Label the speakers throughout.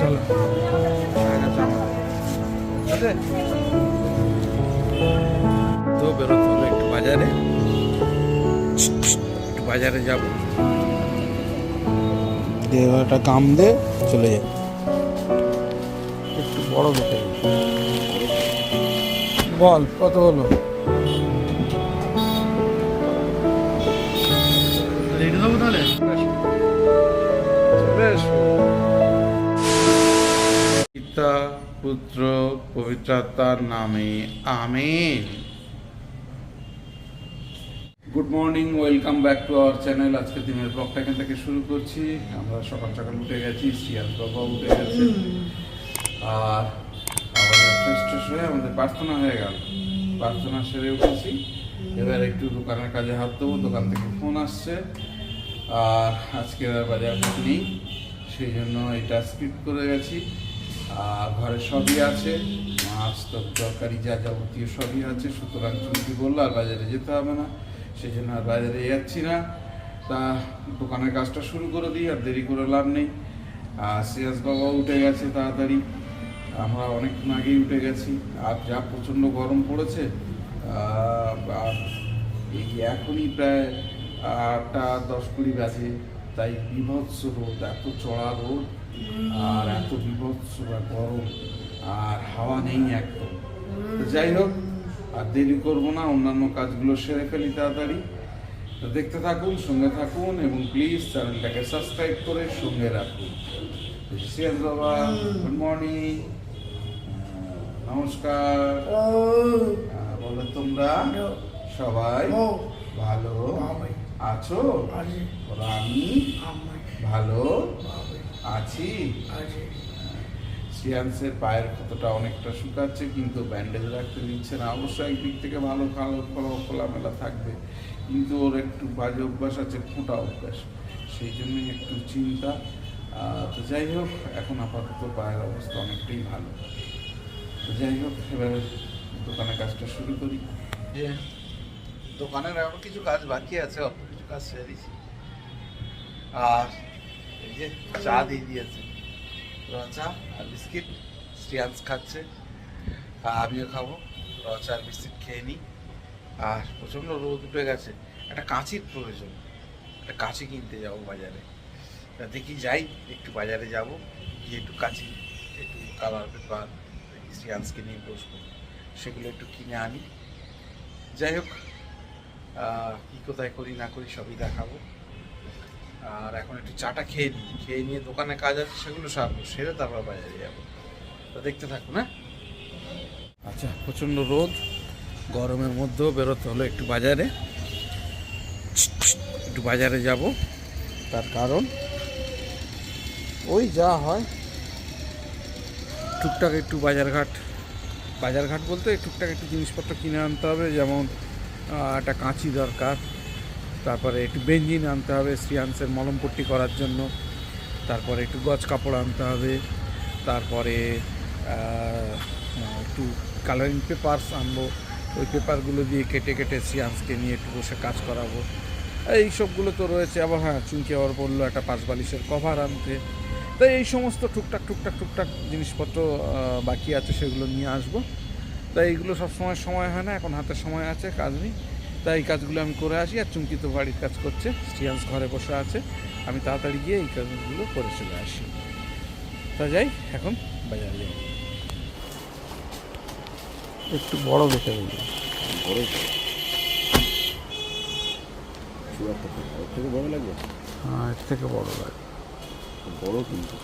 Speaker 1: চলো? তো বেরোতে একটু বাজারে। একটু বাজারে যাব। একটা কাম দে চলে যাই একটু বড় দেখে বল কত হলো? পুত্র পবিত্রতার নামে, amen. Good morning welcome back to our channel আজকে দিনের ব্লগটা এখান থেকে শুরু করছি। আমরা সকাল সকাল উঠে গেছি সিয়াল বাবা উঠে গেছে। আর আমাদের ফ্রেশ ট্রেশ হয়ে আমাদের প্রার্থনা হয়ে গেল। প্রার্থনা সেরে উঠেছি। এবার একটু দোকানের কাজে হাত দেবো, দোকান থেকে ফোন আসছে। আর আজকে আর বাজার নেই। সেই জন্য এটা স্কিপ করে গেছি। ঘরে সবই আছে, মাছ তো তরকারি, যা যাবতীয় সবই আছে। সুতরাং চুমকি বলল, আর বাজারে যেতে হবে না। সেই জন্য আর বাজারে যাচ্ছি না। তা দোকানের কাজটা শুরু করে দিই, আর দেরি করে লাভ নেই। আর সিয়াস বাবা উঠে গেছে তাড়াতাড়ি। আমরা অনেকক্ষণ আগেই উঠে গেছি। আর যা প্রচণ্ড গরম পড়েছে আর এই এখনই প্রায় আটটা দশ কুড়ি বাজে, তাই বিভৎস রোদ, এত চড়া রোদ। আর এত বিভৎস বা গরম আর হাওয়া নেই একদম। যাই হোক আর দেরি করব না অন্যান্য কাজগুলো সেরে ফেলি তাড়াতাড়ি। তো দেখতে থাকুন সঙ্গে থাকুন এবং প্লিজ চ্যানেলটাকে সাবস্ক্রাইব করে সঙ্গে রাখুন। সিয়াজ বাবা গুড মর্নিং নমস্কার। বলো তোমরা সবাই ভালো? আছো? আমি ভালো? আছি। সিয়ান্সের পায়ের ক্ষতটা অনেকটা শুকাচ্ছে কিন্তু ব্যান্ডেজ রাখতে দিচ্ছে না। অবশ্য একদিক থেকে ভালো ভালো খোলা খোলামেলা থাকবে কিন্তু ওর একটু বাজে অভ্যাস আছে ফোঁটা অভ্যাস। সেই জন্যই একটু চিন্তা। তো যাই হোক এখন আপাতত পায়ের অবস্থা অনেকটাই ভালো। তো যাই হোক এবার দোকানের কাজটা শুরু করি। দোকানের আরও কিছু কাজ বাকি আছে অল্প কিছু কাজ সেরে আর এই যে চা দিয়ে দিয়েছে। র চা আর বিস্কিট, শ্রিয়াংশ খাচ্ছে। আমিও খাব। র চা আর বিস্কিট খেয়ে নিই। আর প্রচণ্ড রোদ উঠে গেছে। একটা কাঁচির প্রয়োজন। একটা কাঁচি কিনতে যাব বাজারে। দেখি যাই, একটু বাজারে যাব। গিয়ে একটু কাঁচি, একটু কালার পেপার শ্রিয়াংশকে নিয়ে বসবো। সেগুলো একটু কিনে আনি। যাই হোক কি কোথায় করি, না করি সবই দেখাবো। আর এখন একটু চাটা খেয়ে নিই। খেয়ে নিয়ে দোকানে কাজ আছে, সেগুলো সারবো, সেরে তারপর বাজারে যাব। তো দেখতে থাকুন হ্যাঁ? আচ্ছা প্রচণ্ড রোদ, গরমের মধ্যেও বেরোতে হলো একটু বাজারে। একটু বাজারে যাব, তার কারণ ওই যা হয়। টুকটাক একটু বাজারঘাট বাজারঘাট বলতে টুকটাক একটু জিনিসপত্র কিনে আনতে হবে, যেমন একটা কাঁচি দরকার। তারপরে একটু বেঞ্জিন আনতে হবে শ্রিয়াংসের মলমপট্টি করার জন্য। তারপরে একটু গজ কাপড় আনতে হবে। তারপরে একটু কালারিং পেপারস আনব। ওই পেপারগুলো দিয়ে কেটে কেটে শ্রিয়াংসকে নিয়ে একটু বসে কাজ করাবো। এই সবগুলো তো রয়েছে। আবার হ্যাঁ চুমকি আবার বলল একটা পাঁচ বালিশের কভার আনতে। তাই এই সমস্ত টুকটাক টুকটাক টুকটাক জিনিসপত্র বাকি আছে সেগুলো নিয়ে আসব। তাই এইগুলো সব সময় সময় হয় না এখন হাতে সময় আছে কাজ নেই। তাই এই কাজগুলো আমি করে আসি আর চুমকি তো বাড়ির কাজ করছে স্টিয়ান্স ঘরে বসে আছে। আমি তাড়াতাড়ি গিয়ে এই কাজগুলো করে চলে আসি। তা যাই এখন বাজারে যাই। একটু বড় দেখে
Speaker 2: বড় থেকে বড় লাগবে?
Speaker 1: হ্যাঁ এর থেকে বড় লাগে।
Speaker 2: বড় কিন্তু।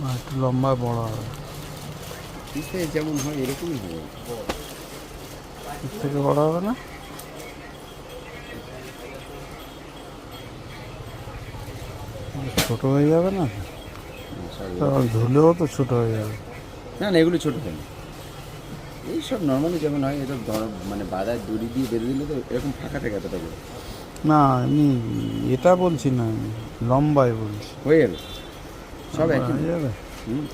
Speaker 1: না একটু লম্বা বড় হবে।
Speaker 2: পিসে যেমন হয় এরকমই হবে।
Speaker 1: থেকে বড় হবে না? ছোট হয়ে যাবে না? ধুলেও তো ছোট হয়ে যাবে।
Speaker 2: না না এগুলো ছোটো কেন? এইসব নর্মালি যেমন হয় এটা ধর- মানে বাদায় দড়ি দিয়ে বেঁধে দিলে তো এরকম ফাঁকা থাকে এতটা করে।
Speaker 1: না এমনি এটা বলছি না আমি, লম্বায় বলছি।
Speaker 2: হয়ে যাবে। সব একই।
Speaker 1: হয়ে যাবে?
Speaker 2: হুম।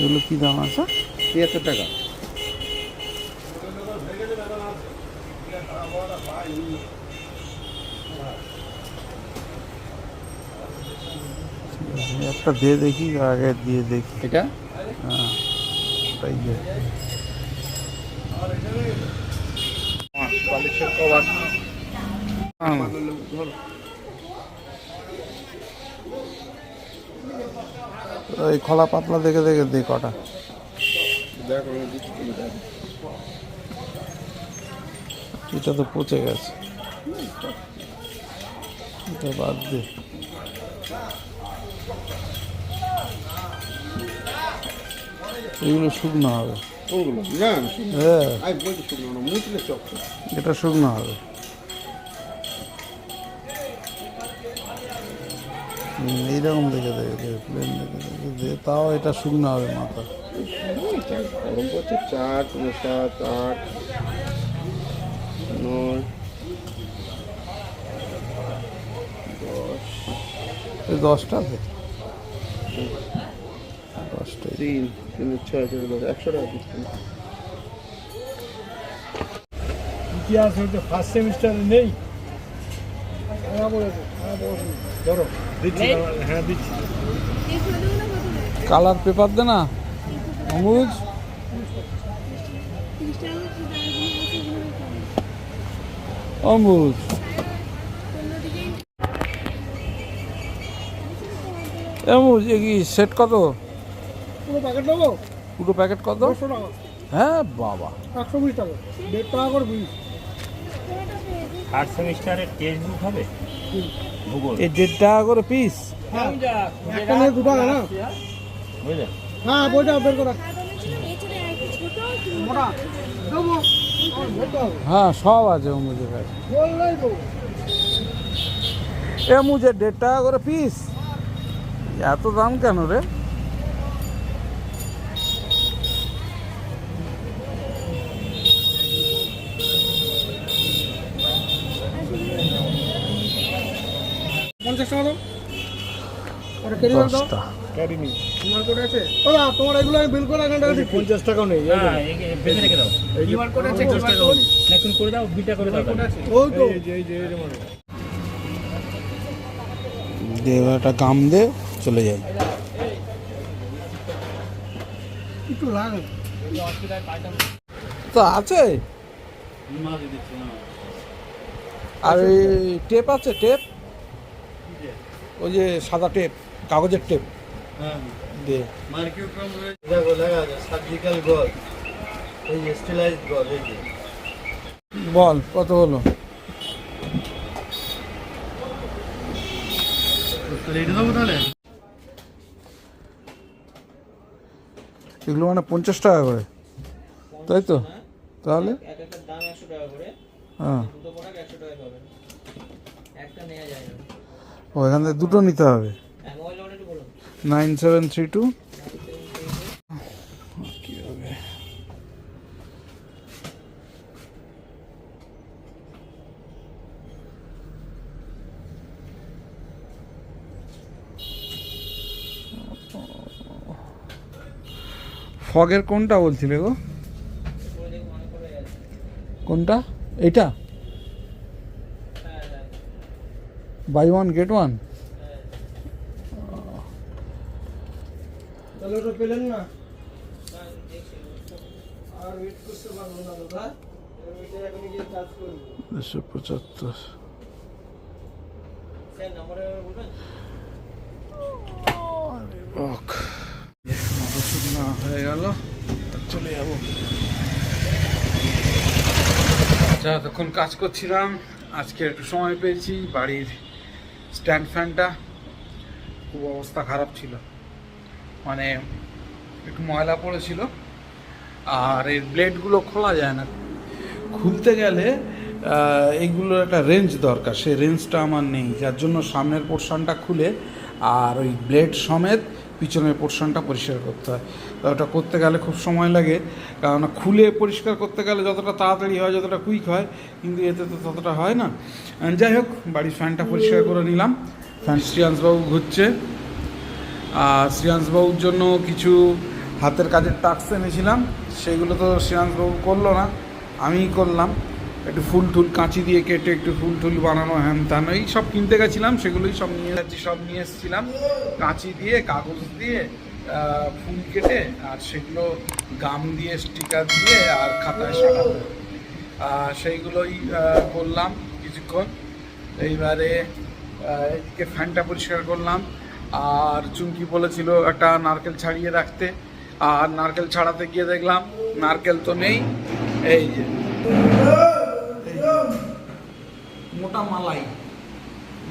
Speaker 1: এগুলো কি দাম আছে?
Speaker 2: তিয়াত্তর টাকা।
Speaker 1: একটা দিয়ে দেখি আগে দিয়ে দেখি।
Speaker 2: এটা?
Speaker 1: হ্যাঁ তাই যে
Speaker 2: কভার।
Speaker 1: ওই খোলা পাতলা দেখে দেখে দে কটা। এটা তো পচে গেছে। এটা বাদ দে। এগুলো শুকনো হবে। হ্যাঁ। এটা শুকনো হবে। এইরকম দেখে দেখে প্লেন দেখে দেখে তাও এটা শুকনো হবে মাথা।
Speaker 2: গরম করছে চার সাত আট নয় দশ
Speaker 1: এই দশটাতে দশটাই
Speaker 2: তিন তিন ছয় চার দশ একশো টাকা
Speaker 3: ইতিহাস হচ্ছে ফার্স্ট সেমিস্টারে নেই হ্যাঁ বলেছে হ্যাঁ বলেছে ধরো দিচ্ছি হ্যাঁ দিচ্ছি
Speaker 1: কালার পেপার দে না। অমুজ অমুজ অমুজ এ কি সেট কত?
Speaker 3: পুরো প্যাকেট নেব?
Speaker 1: পুরো প্যাকেট কত? হ্যাঁ বাবা।
Speaker 3: একশো বিশ টাকা। দেড় টাকা করে বিশ
Speaker 4: থার্ড সেমিস্টারের টেক্সট বুক হবে? ভূগোল।
Speaker 1: এই দেড় টাকা করে পিস
Speaker 3: হ্যাঁ। একটা নিয়ে দু টাকা না
Speaker 4: বুঝলে?
Speaker 3: হ্যাঁ বইটা বের করে।
Speaker 1: হ্যাঁ সব আছে কাছে। দেড় টাকা করে পিস এত দাম কেন রে?
Speaker 3: টাকা দাও ওটা কেটে দাও ক্যারি নেই কিউআর কোড আছে? তোমার এগুলো আমি বিল করে এখানটা দিচ্ছি পঞ্চাশ টাকাও নেই
Speaker 4: হ্যাঁ বেঁধে রেখে দাও।
Speaker 3: কিউআর কোড আছে কিউআর কোড
Speaker 4: না, এখন করে দাও বিটা করে দাও
Speaker 3: ওই তো। এই যে এই যে এই যে
Speaker 1: দে একটা গাম দে চলে যাই।
Speaker 3: একটু লাগে
Speaker 1: তো আছে? আর এই টেপ আছে টেপ ওই যে সাদা টেপ কাগজের টেপ
Speaker 5: গজ এই
Speaker 1: বল কত হলো?
Speaker 5: তাহলে
Speaker 1: এগুলো মানে পঞ্চাশ টাকা করে। তাই তো? তাহলে?
Speaker 5: এক একটা দাম একশো টাকা করে।
Speaker 1: হ্যাঁ।
Speaker 5: টাকা পাবেন। একটা নেওয়া যায় না।
Speaker 1: ও, এখান থেকে দুটো নিতে হবে। Nine seven three two. ফগের কোনটা বলছিলে গো? কোনটা? এইটা? By one gate one?
Speaker 3: তাহলে ওটা পেলেন না? আর ওয়েট করতে পারব না দাদা
Speaker 1: দুশো পঁচাত্তর। শুকনা হয়ে গেল। চলে যাব। যা তখন কাজ করছিলাম আজকে একটু সময় পেয়েছি বাড়ির স্ট্যান্ড ফ্যানটা খুব অবস্থা খারাপ ছিল। মানে একটু ময়লা পড়েছিল আর এর ব্লেডগুলো খোলা যায় না। খুলতে গেলে এইগুলোর একটা রেঞ্জ দরকার। সেই রেঞ্জটা আমার নেই। যার জন্য সামনের পোর্শনটা খুলে আর ওই ব্লেড সমেত পিছনের পোর্শনটা পরিষ্কার করতে হয়। তো ওটা করতে গেলে খুব সময় লাগে কারণ খুলে পরিষ্কার করতে গেলে যতটা তাড়াতাড়ি হয়, যতটা কুইক হয়, কিন্তু এতে তো ততটা হয় না। যাই হোক, বাড়ির ফ্যানটা পরিষ্কার করে নিলাম। ফ্যান শ্রিয়াংশবাবু ঘুরছে। আর শ্রিয়াংশবাবুর জন্য কিছু হাতের কাজের টাস্ক এনেছিলাম। সেগুলো তো শ্রিয়াংশবাবু করল না, আমিই করলাম। একটু ফুল টুল কাঁচি দিয়ে কেটে একটু ফুল টুল বানানো হ্যান ত্যান এই সব কিনতে গেছিলাম সেগুলোই সব নিয়ে যাচ্ছি সব নিয়ে এসেছিলাম। কাঁচি দিয়ে কাগজ দিয়ে ফুল কেটে আর সেগুলো গাম দিয়ে স্টিকার দিয়ে আর খাতায় আহ, সেইগুলোই করলাম কিছুক্ষণ। এইবারে এদিকে ফ্যানটা পরিষ্কার করলাম। আর চুমকি বলেছিল একটা নারকেল ছাড়িয়ে রাখতে। আর নারকেল ছাড়াতে গিয়ে দেখলাম নারকেল তো নেই। এই যে এই যে, মোটা মালাই।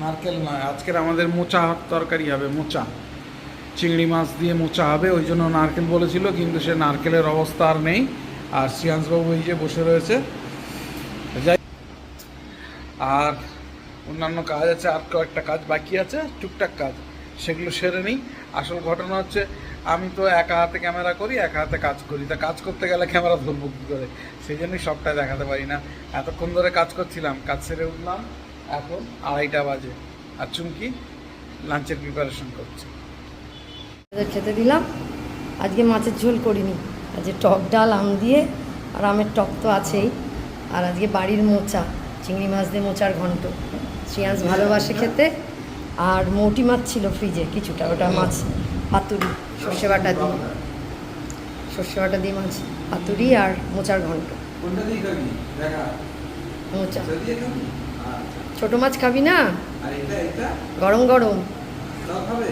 Speaker 1: নারকেল নয় আজকের আমাদের মোচা তরকারি হবে, মোচা। চিংড়ি মাছ দিয়ে মোচা হবে, ওই জন্য নারকেল বলেছিল, কিন্তু সে নারকেলের অবস্থা আর নেই। আর শ্রিয়াংশবাবু এই যে বসে রয়েছে, যাই। আর অন্যান্য কাজ আছে, আর কয়েকটা কাজ বাকি আছে, টুকটাক কাজ, সেগুলো সেরে নিই। আসল ঘটনা হচ্ছে, আমি তো একা হাতে ক্যামেরা করি, একা হাতে কাজ করি। তা কাজ করতে গেলে ক্যামেরা ধরবো কী করে? সেই জন্যই সবটা দেখাতে পারি না। এতক্ষণ ধরে কাজ করছিলাম, কাজ সেরে উঠলাম, এখন আড়াইটা বাজে আর চুমকি লাঞ্চের প্রিপারেশন করছে।
Speaker 6: খেতে দিলাম। আজকে মাছের ঝোল করিনি। আজকে টক ডাল, আম দিয়ে, আর আমের টক তো আছেই। আর আজকে বাড়ির মোচা, চিংড়ি মাছ দিয়ে মোচার ঘন্ট। শ্রিয়াংশ ভালোবাসে খেতে। আর মৌটি মাছ ছিল ফ্রিজে কিছুটা, ওটা মাছ, পাতুরি, সর্ষে বাটা দিয়ে। সর্ষে বাটা দিয়ে মাছ, পাতুরি আর মোচার ঘন্ট।
Speaker 1: কোনটা দিয়ে খাবি? দেখা।
Speaker 6: মোচা
Speaker 1: দিয়ে খাবি?
Speaker 6: ছোটো মাছ খাবি না?
Speaker 1: আর এটা এটা?
Speaker 6: গরম গরম।
Speaker 1: তাও খাবে?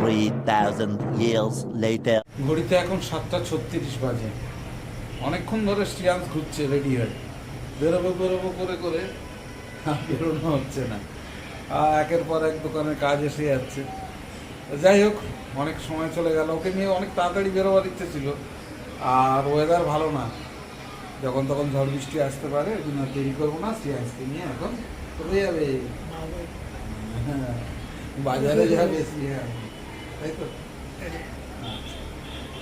Speaker 7: 3,000 years later.
Speaker 1: ঘড়িতে এখন সাতটা ছত্রিশ বাজে। অনেকক্ষণ ধরে শ্রিয়াংশ ঘুরছে রেডি হয়ে বেরোবো বেরোবো করে করে বেরোনো হচ্ছে না। আর একের পর এক দোকানের কাজ এসে যাচ্ছে। যাই হোক অনেক সময় চলে গেল। ওকে নিয়ে অনেক তাড়াতাড়ি বেরোবার ইচ্ছে ছিল। আর ওয়েদার ভালো না। যখন তখন ঝড় বৃষ্টি আসতে পারে ওই জন্য দেরি করব না শ্রিয়াংশকে নিয়ে এখন চলে যাবে। হ্যাঁ, বাজারে যাবে শ্রিয়াংশ তাই তো?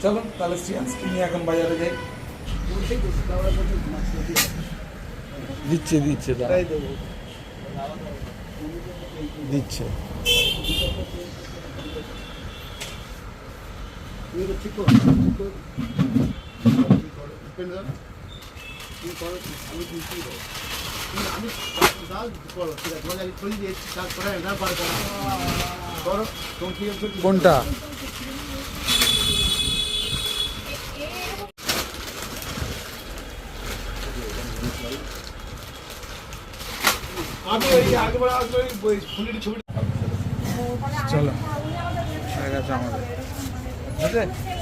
Speaker 1: চলো তাহলে শ্রিয়াংশকে নিয়ে এখন বাজারে যাই? দিচ্ছে দিচ্ছে। দিচ্ছে। কোনটা
Speaker 3: আমি ফুলের
Speaker 1: চলো আমাদের আছে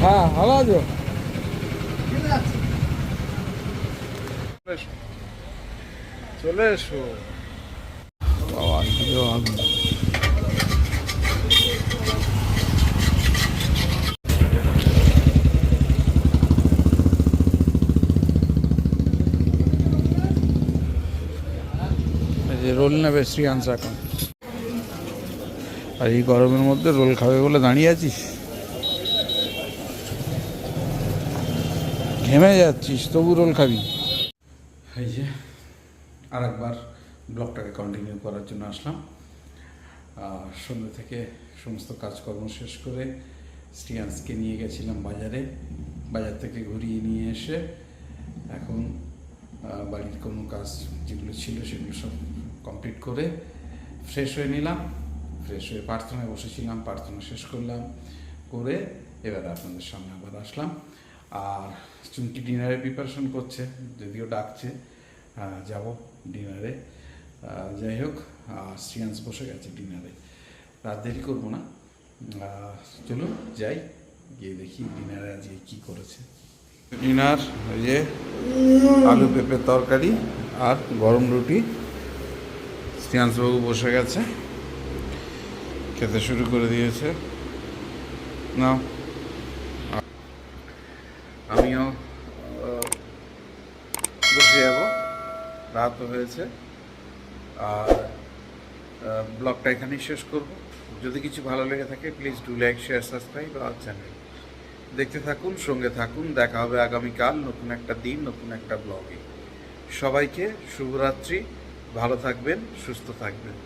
Speaker 1: হ্যাঁ ভালো আছো চলে এসো। রোল নেবে শ্রিয়াংশ এখন আর এই গরমের মধ্যে রোল খাবে বলে দাঁড়িয়ে আছিস ঘেমে যাচ্ছিস, তবু রোল খাবি। এই যে আর একবার ব্লগটাকে কন্টিনিউ করার জন্য আসলাম। সন্ধ্যে থেকে সমস্ত কাজকর্ম শেষ করে স্টিয়ান্সকে নিয়ে গেছিলাম বাজারে। বাজার থেকে ঘুরিয়ে নিয়ে এসে এখন বাড়ির কোনো কাজ যেগুলো ছিল সেগুলো সব কমপ্লিট করে ফ্রেশ হয়ে নিলাম। ফ্রেশ হয়ে প্রার্থনায় বসেছিলাম, প্রার্থনা শেষ করলাম, করে এবার আপনাদের সামনে আবার আসলাম। আর চুমকি ডিনারে প্রিপারেশন করছে, যদিও ডাকছে যাব ডিনারে যাই হোক, আর শ্রিয়াংশ বসে গেছে ডিনারে রাত দেরি করব না। চলুন যাই, গিয়ে দেখি ডিনারে আজকে কী করেছে। ডিনার ওই যে আলু পেঁপের তরকারি আর গরম রুটি। শ্রিয়াংশবাবু বসে গেছে। খেতে শুরু করে দিয়েছে। না আমিও আহ, বসে যাব রাত হয়েছে। আর ব্লগটা এখানেই শেষ করব। যদি কিছু ভালো লেগে থাকে please do like share subscribe our channel দেখতে থাকুন, সঙ্গে থাকুন। দেখা হবে আগামীকাল নতুন একটা দিন, নতুন একটা ব্লগে। সবাইকে শুভরাত্রি। ভালো থাকবেন, সুস্থ থাকবেন।